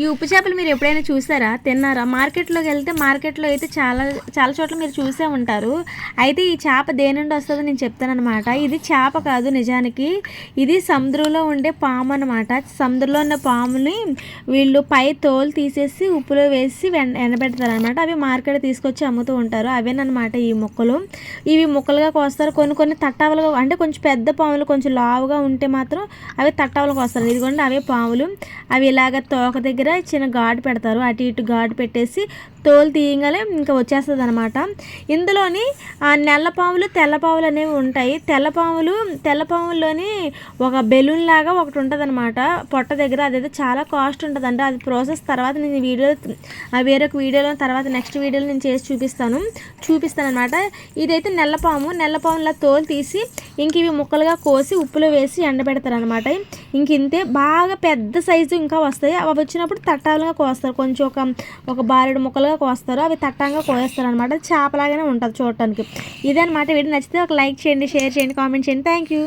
ఈ ఉప్పు చేపలు మీరు ఎప్పుడైనా చూసారా? తిన్నారా? మార్కెట్లోకి వెళ్తే మార్కెట్లో అయితే చాలా చాలా చోట్ల మీరు చూసే ఉంటారు. అయితే ఈ చేప దేని నుండి వస్తుందో నేను చెప్తానమాట ఇది చేప కాదు నిజానికి. ఇది సముద్రంలో ఉండే పాము అనమాట సముద్రంలో ఉన్న పాముని వీళ్ళు పై తోలు తీసేసి ఉప్పులో వేసి వెన్- ఎండబెడతారు అనమాట అవి మార్కెట్ తీసుకొచ్చి అమ్ముతూ ఉంటారు. అవేనమాట ఈ ముక్కలు. ఇవి ముక్కలుగా కోస్తారు. కొన్ని కొన్ని తట్టావలుగా అంటే కొంచెం పెద్ద పాములు కొంచెం లావుగా ఉంటే మాత్రం అవి తట్టావలకు వస్తారు ఇదిగోండి అవే పాములు. అవి ఇలాగ తోక దగ్గర చిన్న గాడ్ పెడతారు. అటు ఇటు గాడ్ పెట్టేసి తోలు తీయగానే ఇంకా వచ్చేస్తుంది అనమాట ఇందులోని నల్లపాములు తెల్లపాములు తెల్ల పాములు అనేవి ఉంటాయి. తెల్లపాములు తెల్ల పాముల్లోని ఒక బెలూన్ లాగా ఒకటి ఉంటుంది అనమాట పొట్ట దగ్గర అదైతే చాలా కాస్ట్ ఉంటుంది అంటే అది ప్రాసెస్ తర్వాత నేను వీడియో వేరొక వీడియోలో తర్వాత నెక్స్ట్ వీడియోలో నేను చేసి చూపిస్తాను. చూపిస్తాను అనమాట ఇదైతే నల్లపాము పాము. తోలు తీసి ఇంక ఇవి ముక్కలుగా కోసి ఉప్పులో వేసి ఎండబెడతారు అనమాట ఇంక ఇంతే. బాగా పెద్ద సైజు ఇంకా వస్తాయి. అవి వచ్చినప్పుడు తట్టాలుగా కోస్తారు. కొంచెం ఒక ఒక బారెడు ముక్కలుగా కోస్తారు అవి తట్టంగా కోస్తారు అనమాట చేపలాగానే ఉంటుంది చూడటానికి. ఇదే అనమాట వీడియో నచ్చితే ఒక లైక్ చేయండి షేర్ చేయండి కామెంట్ చేయండి. Thank you